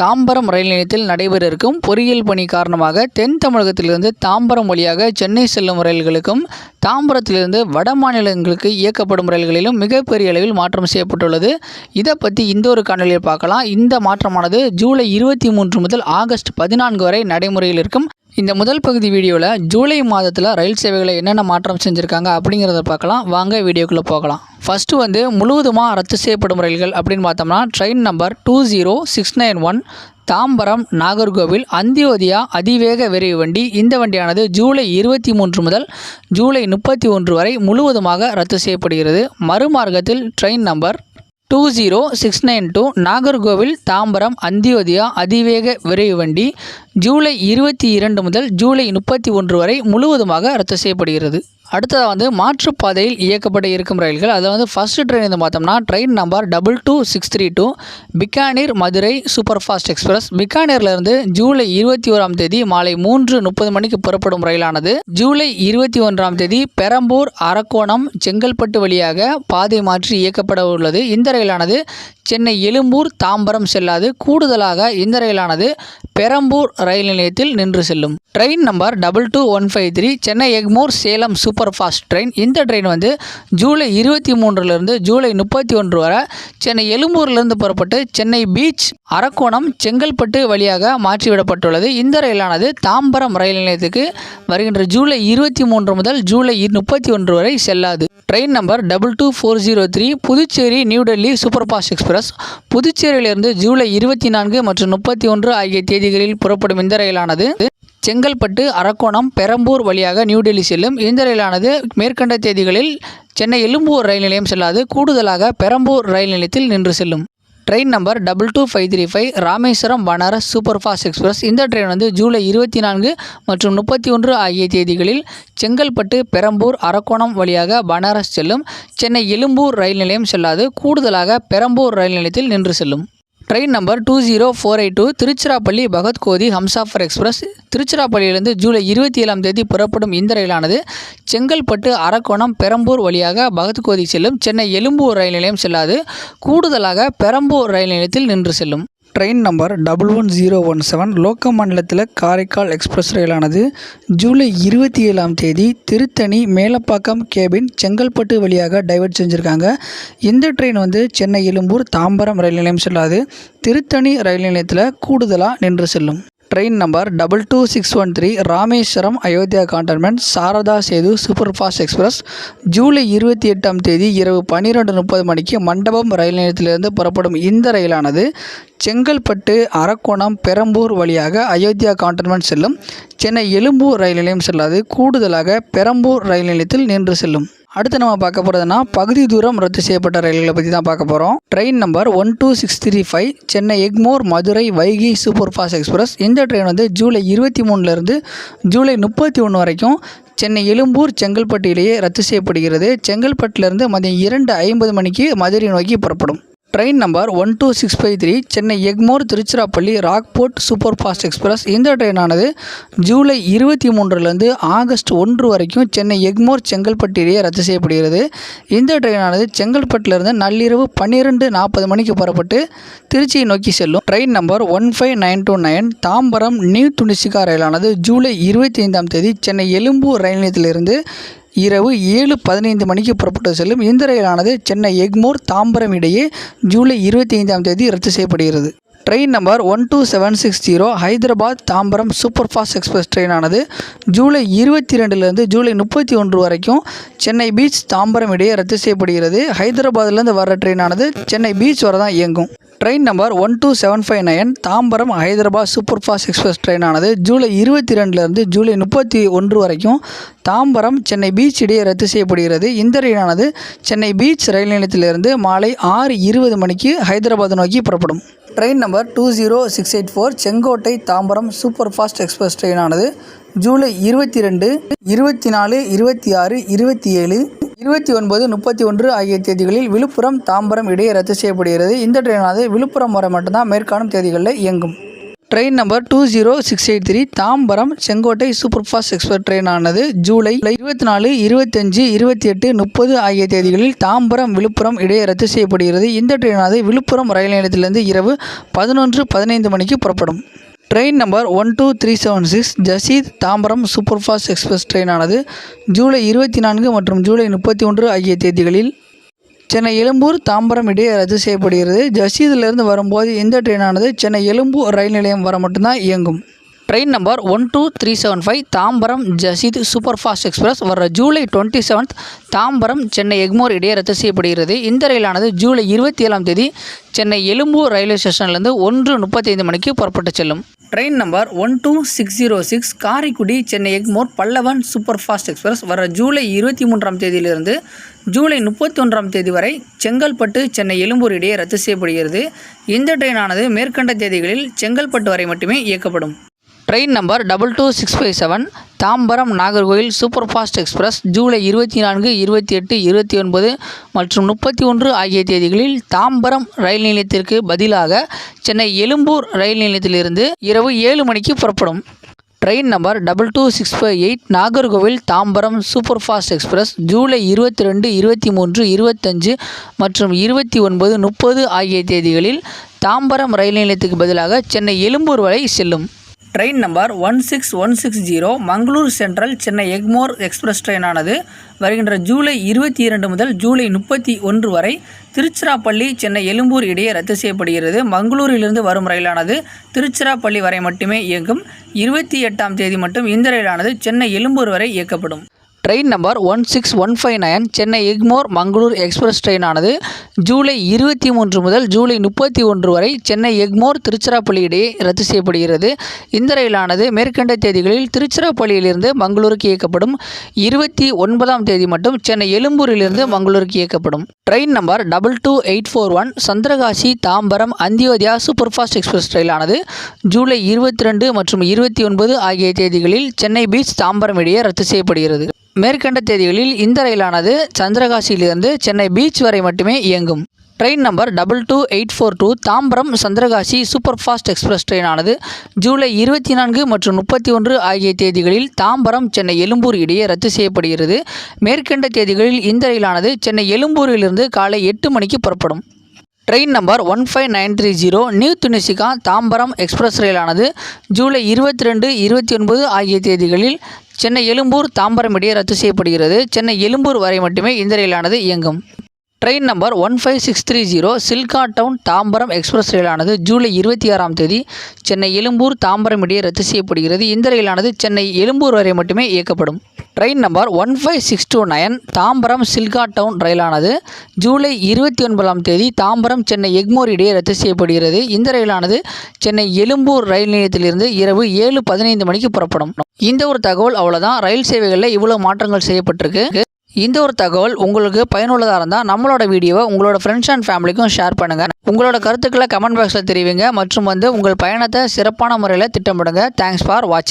தாம்பரம் ரயில் நிலையத்தில் நடைபெற இருக்கும் பொறியியல் பணி காரணமாக தென் தமிழகத்திலிருந்து தாம்பரம் வழியாக சென்னை செல்லும் ரயில்களுக்கும் தாம்பரத்திலிருந்து வட மாநிலங்களுக்கு இயக்கப்படும் ரயில்களிலும் மிகப்பெரிய அளவில் மாற்றம் செய்யப்பட்டுள்ளது. இதை பற்றி இந்த ஒரு காணொலியில் பார்க்கலாம். இந்த மாற்றமானது ஜூலை இருபத்தி மூன்று முதல் ஆகஸ்ட் பதினான்கு வரை நடைமுறையில் இருக்கும். இந்த முதல் பகுதி வீடியோவில் ஜூலை மாதத்தில் ரயில் சேவைகளை என்னென்ன மாற்றம் செஞ்சுருக்காங்க அப்படிங்கிறத பார்க்கலாம். வாங்க வீடியோக்குள்ளே போகலாம். ஃபஸ்ட்டு வந்து முழுவதுமாக ரத்து செய்யப்படும் ரயில்கள் அப்படின்னு பார்த்தோம்னா train number two zero six nine one Tambaram Nagercoil Antyodaya அதிவேக விரைவு வண்டி. இந்த வண்டியானது ஜூலை இருபத்தி மூன்று முதல் ஜூலை முப்பத்தி ஒன்று வரை முழுவதுமாக ரத்து செய்யப்படுகிறது. மறுமார்க்கத்தில் train number two zero six nine two Nagercoil Tambaram Antyodaya அதிவேக விரைவு வண்டி. ஜூலை இருபத்தி இரண்டு முதல் ஜூலை முப்பத்தி ஒன்று வரை முழுவதுமாக ரத்து செய்யப்படுகிறது. அடுத்ததாக வந்து மாற்றுப்பாதையில் இயக்கப்பட இருக்கும் ரயில்கள். அதில் வந்து ஃபஸ்ட்டு ட்ரெயின் வந்து பார்த்தோம்னா train number double two six three two Bikaner Madurai super fast express பிக்கானீர்லேருந்து July இருபத்தி ஓராம் தேதி மாலை மூன்று முப்பது மணிக்கு புறப்படும் ரயிலானது. ஜூலை இருபத்தி ஒன்றாம் தேதி பெரம்பூர் அரக்கோணம் செங்கல்பட்டு வழியாக பாதை மாற்றி இயக்கப்பட உள்ளது. இந்த ரயிலானது சென்னை எழும்பூர் தாம்பரம் செல்லாது. கூடுதலாக இந்த ரயிலானது பெரம்பூர் ரயில் நிலையத்தில் நின்று செல்லும். Train number double two one five three Chennai Egmore Salem super fast train இந்த ட்ரெயின் வந்து ஜூலை இருபத்தி மூன்றுலேருந்து ஜூலை முப்பத்தி ஒன்று வரை சென்னை எழும்பூர்லேருந்து புறப்பட்டு சென்னை பீச் அரக்கோணம் செங்கல்பட்டு வழியாக மாற்றிவிடப்பட்டுள்ளது. இந்த ரயிலானது தாம்பரம் ரயில் நிலையத்துக்கு வருகின்ற ஜூலை இருபத்தி மூன்று முதல் ஜூலை முப்பத்தி ஒன்று வரை செல்லாது. Train number double two four zero three Puducherry New Delhi super fast express புதுச்சேரியிலிருந்து July இருபத்தி நான்கு மற்றும் முப்பத்தி ஒன்று ஆகிய தேதிகளில் புறப்படும் இந்த ரயிலானது செங்கல்பட்டு அரக்கோணம் பெரம்பூர் வழியாக நியூடெல்லி செல்லும். இந்த ரயிலானது மேற்கண்ட தேதிகளில் சென்னை எழும்பூர் ரயில் நிலையம் செல்லாது. கூடுதலாக பெரம்பூர் ரயில் நிலையத்தில் நின்று செல்லும். Train number double two five three five Rameswaram Banaras super fast express. இந்த ட்ரெயின் வந்து ஜூலை இருபத்தி நான்கு மற்றும் முப்பத்தி ஒன்று ஆகிய தேதிகளில் செங்கல்பட்டு பெரம்பூர் அரக்கோணம் வழியாக பனாரஸ் செல்லும். சென்னை எழும்பூர் ரயில் நிலையம் செல்லாது. கூடுதலாக பெரம்பூர் ரயில் நிலையத்தில் நின்று செல்லும். Train number two zero four eight two Tiruchirappalli Bhagatkothi Humsafar express. திருச்சிராப்பள்ளியிலிருந்து July இருபத்தி ஏழாம் தேதி புறப்படும் இந்த ரயிலானது செங்கல்பட்டு அரக்கோணம் பெரம்பூர் வழியாக பகத்கோதி செல்லும். சென்னை எழும்பூர் ரயில் நிலையம் செல்லாது. கூடுதலாக பெரம்பூர் ரயில் நிலையத்தில் நின்று செல்லும். Train number double one zero one seven லோக்கமண்டலத்தில் Karaikal express ரயிலானது ஜூலை இருபத்தி ஏழாம் தேதி திருத்தணி மேலப்பாக்கம் கேபின் செங்கல்பட்டு வழியாக டைவர்ட் செஞ்சுருக்காங்க. இந்த ட்ரெயின் வந்து சென்னை எழும்பூர் தாம்பரம் ரயில் நிலையம் செல்லாது. திருத்தணி ரயில் நிலையத்தில் கூடுதலாக நின்று செல்லும். Train number double two six one three Rameswaram Ayodhya cantonment Shraddha Sethu super fast express July இருபத்தி எட்டாம் தேதி இரவு பன்னிரெண்டு முப்பது மணிக்கு மண்டபம் ரயில் நிலையத்திலிருந்து புறப்படும் இந்த ரயிலானது செங்கல்பட்டு அரக்கோணம் பெரம்பூர் வழியாக அயோத்தியா கான்டன்மெண்ட் செல்லும். சென்னை எழும்பூர் ரயில் நிலையம் செல்லாது. கூடுதலாக பெரம்பூர் ரயில் நிலையத்தில் நின்று செல்லும். அடுத்து நம்ம பார்க்க போகிறதுனா பகுதி தூரம் ரத்து செய்யப்பட்ட ரயில்களை பற்றி தான் பார்க்க போகிறோம் train number one two six three five Chennai Egmore Madurai Vaigai super fast express. இந்த ட்ரெயின் வந்து ஜூலை இருபத்தி மூணுலேருந்து ஜூலை முப்பத்தி ஒன்று வரைக்கும் சென்னை எழும்பூர் செங்கல்பட்டிலேயே ரத்து செய்யப்படுகிறது. செங்கல்பட்டிலிருந்து மதியம் இரண்டு ஐம்பது மணிக்கு மதுரை நோக்கி புறப்படும். Train number one two six five three Chennai Egmore Tiruchirappalli rockfort super fast express. இந்த ட்ரெயினானது ஜூலை இருபத்தி மூன்றுலேருந்து ஆகஸ்ட் ஒன்று வரைக்கும் சென்னை எக்மோர் செங்கல்பட்டிலேயே ரத்து செய்யப்படுகிறது. இந்த ட்ரெயினானது செங்கல்பட்டிலிருந்து நள்ளிரவு பன்னிரெண்டு நாற்பது மணிக்கு புறப்பட்டு திருச்சியை நோக்கி செல்லும். Train number one five nine two nine Tambaram New Tinsukia ரயிலானது July இருபத்தி ஐந்தாம் தேதி சென்னை எழும்பூர் ரயில் நிலையத்திலிருந்து இரவு ஏழு பதினைந்து மணிக்கு புறப்பட்டு செல்லும் இந்த ரயிலானது சென்னை எக்மோர் தாம்பரம் இடையே ஜூலை இருபத்தி ஐந்தாம் தேதி ரத்து செய்யப்படுகிறது. Train number one two seven six zero Hyderabad Tambaram super fast express ட்ரெயினானது July இருபத்தி ரெண்டுலேருந்து ஜூலை முப்பத்தி ஒன்று வரைக்கும் சென்னை பீச் தாம்பரம் இடையே ரத்து செய்யப்படுகிறது. ஹைதராபாத்லேருந்து வர்ற ட்ரெயினானது சென்னை பீச் வரை தான் இயங்கும். Train number one two seven five nine Tambaram Hyderabad super fast express ட்ரெயினானது July இருபத்தி ரெண்டுலேருந்து ஜூலை முப்பத்தி ஒன்று வரைக்கும் தாம்பரம் சென்னை பீச் இடையே ரத்து செய்யப்படுகிறது. இந்த ரயிலானது சென்னை பீச் ரயில் நிலையத்திலிருந்து மாலை ஆறு இருபது மணிக்கு ஹைதராபாத் நோக்கி புறப்படும். Train number two zero six eight four Sengottai Tambaram super fast express ட்ரெயினானது July இருபத்தி ரெண்டு இருபத்தி நாலு இருபத்தி ஆறு இருபத்தி ஏழு இருபத்தி ஒன்பது முப்பத்தி ஒன்று ஆகிய தேதிகளில் விழுப்புரம் தாம்பரம் இடையே ரத்து செய்யப்படுகிறது. இந்த ட்ரெயினானது விழுப்புரம் வரை மட்டும்தான் மேற்காணும் தேதிகளில் இயங்கும். Train number two zero six eight three Tambaram Sengottai super fast express ட்ரெயினானது July இருபத்தி நாலு இருபத்தஞ்சு இருபத்தி எட்டு முப்பது ஆகிய தேதிகளில் தாம்பரம் விழுப்புரம் இடையே ரத்து செய்யப்படுகிறது. இந்த ட்ரெயினானது விழுப்புரம் ரயில் நிலையத்திலிருந்து இரவு பதினொன்று பதினைந்து மணிக்கு புறப்படும். Train number one two three seven six Jasidih Tambaram super fast express ட்ரெயினானது July இருபத்தி நான்கு மற்றும் ஜூலை முப்பத்தி ஒன்று ஆகிய தேதிகளில் சென்னை எழும்பூர் தாம்பரம் இடையே ரத்து செய்யப்படுகிறது. ஜசீதிலிருந்து வரும்போது இந்த ட்ரெயினானது சென்னை எழும்பூர் ரயில் நிலையம் வர மட்டும்தான் இயங்கும். Train number one two three seven five Tambaram Jasidih super fast express வர July twenty seventh Tambaram Chennai Egmore இடையே ரத்து செய்யப்படுகிறது. இந்த ரயிலானது ஜூலை இருபத்தி ஏழாம் தேதி சென்னை எழும்பூர் ரயில்வே ஸ்டேஷன்லேருந்து ஒன்று முப்பத்தைந்து மணிக்கு புறப்பட்டு செல்லும். Train number one two six zero six Karaikudi Chennai Egmore Pallavan super fast express வர ஜூலை இருபத்தி மூன்றாம் தேதியிலிருந்து ஜூலை முப்பத்தி ஒன்றாம் தேதி வரை செங்கல்பட்டு சென்னை எழும்பூர் இடையே ரத்து செய்யப்படுகிறது. இந்த ட்ரெயினானது மேற்கண்ட தேதிகளில் செங்கல்பட்டு வரை மட்டுமே இயக்கப்படும். Train number double two six five seven Tambaram Nagercoil super fast express July இருபத்தி நான்கு இருபத்தி எட்டு இருபத்தி ஒன்பது மற்றும் முப்பத்தி ஒன்று ஆகிய தேதிகளில் தாம்பரம் ரயில் நிலையத்திற்கு பதிலாக சென்னை எழும்பூர் ரயில் நிலையத்திலிருந்து இரவு ஏழு மணிக்கு புறப்படும். Train number double two six five eight Nagercoil Tambaram super fast express July இருபத்தி ரெண்டு இருபத்தி மூன்று இருபத்தஞ்சு மற்றும் இருபத்தி ஒன்பது முப்பது ஆகிய தேதிகளில் தாம்பரம் ரயில் நிலையத்துக்கு பதிலாக சென்னை எழும்பூர் வரை செல்லும். Train number one six one six zero Mangalore central Chennai Egmore express ட்ரெயினானது. வருகின்ற ஜூலை இருபத்தி இரண்டு முதல் ஜூலை முப்பத்தி ஒன்று வரை திருச்சிராப்பள்ளி சென்னை எழும்பூர் இடையே ரத்து செய்யப்படுகிறது. மங்களூரிலிருந்து வரும் ரயிலானது திருச்சிராப்பள்ளி வரை மட்டுமே இயங்கும். இருபத்தி எட்டாம் தேதி மட்டும் இந்த ரயிலானது சென்னை எழும்பூர் வரை இயக்கப்படும். Train number one six one five nine Chennai Egmore Mangalore express ட்ரெயினானது July இருபத்தி மூன்று முதல் ஜூலை முப்பத்தி ஒன்று வரை சென்னை எக்மோர் திருச்சிராப்பள்ளி இடையே ரத்து செய்யப்படுகிறது. இந்த ரயிலானது மேற்கண்ட தேதிகளில் திருச்சிராப்பள்ளியிலிருந்து மங்களூருக்கு இயக்கப்படும். இருபத்தி ஒன்பதாம் தேதி மட்டும் சென்னை எழும்பூரிலிருந்து மங்களூருக்கு இயக்கப்படும். Train number double two eight four one Santragachi Tambaram Antyodaya super fast express ரயிலானது July இருபத்தி ரெண்டு மற்றும் இருபத்தி ஒன்பது ஆகிய தேதிகளில் சென்னை பீச் தாம்பரம் இடையே ரத்து செய்யப்படுகிறது. மேற்கண்ட தேதிகளில் இந்த ரயிலானது சந்திரகாசியிலிருந்து சென்னை பீச் வரை மட்டுமே இயங்கும். Train number double two eight four two Tambaram Santragachi super fast express ட்ரெயினானது July இருபத்தி நான்கு மற்றும் முப்பத்தி ஒன்று ஆகிய தேதிகளில் தாம்பரம் சென்னை எழும்பூர் இடையே ரத்து செய்யப்படுகிறது. மேற்கண்ட தேதிகளில் இந்த ரயிலானது சென்னை எழும்பூரிலிருந்து காலை எட்டு மணிக்கு புறப்படும். Train number one five nine three zero New Tinsukia Tambaram express ரயிலானது July இருபத்தி ரெண்டு இருபத்தி ஒன்பது ஆகிய தேதிகளில் சென்னை எழும்பூர் தாம்பரம் இடையே ரத்து செய்யப்படுகிறது. சென்னை எழும்பூர் வரை மட்டுமே இந்த ரயிலானது இயங்கும். Train number one five six three zero Silghat town Tambaram express ரயிலானது July இருபத்தி ஆறாம் தேதி சென்னை எழும்பூர் தாம்பரம் இடையே ரத்து செய்யப்படுகிறது. இந்த ரயிலானது சென்னை எழும்பூர் வரை மட்டுமே இயக்கப்படும். Train number one five six two nine Tambaram Silghat town ரயிலானது July இருபத்தி ஒன்பதாம் தேதி தாம்பரம் சென்னை எக்மோர் இடையே ரத்து செய்யப்படுகிறது. இந்த ரயிலானது சென்னை எழும்பூர் ரயில் நிலையத்திலிருந்து இரவு ஏழு பதினைந்து மணிக்கு புறப்படும். இந்த ஒரு தகவல் அவ்வளோதான் ரயில் சேவைகளில் இவ்வளோ மாற்றங்கள் செய்யப்பட்டிருக்கு. இந்த ஒரு தகவல் உங்களுக்கு பயனுள்ளதாக இருந்தால் நம்மளோட வீடியோவை உங்களோட ஃப்ரெண்ட்ஸ் அண்ட் ஃபேமிலிக்கும் ஷேர் பண்ணுங்கள் உங்களோட கருத்துக்களை கமெண்ட் பாக்ஸில் தெரிவிங்க. மற்றும் வந்து உங்கள் பயணத்தை சிறப்பான முறையில் திட்டமிடுங்க. தேங்க்ஸ் ஃபார் வாட்சிங்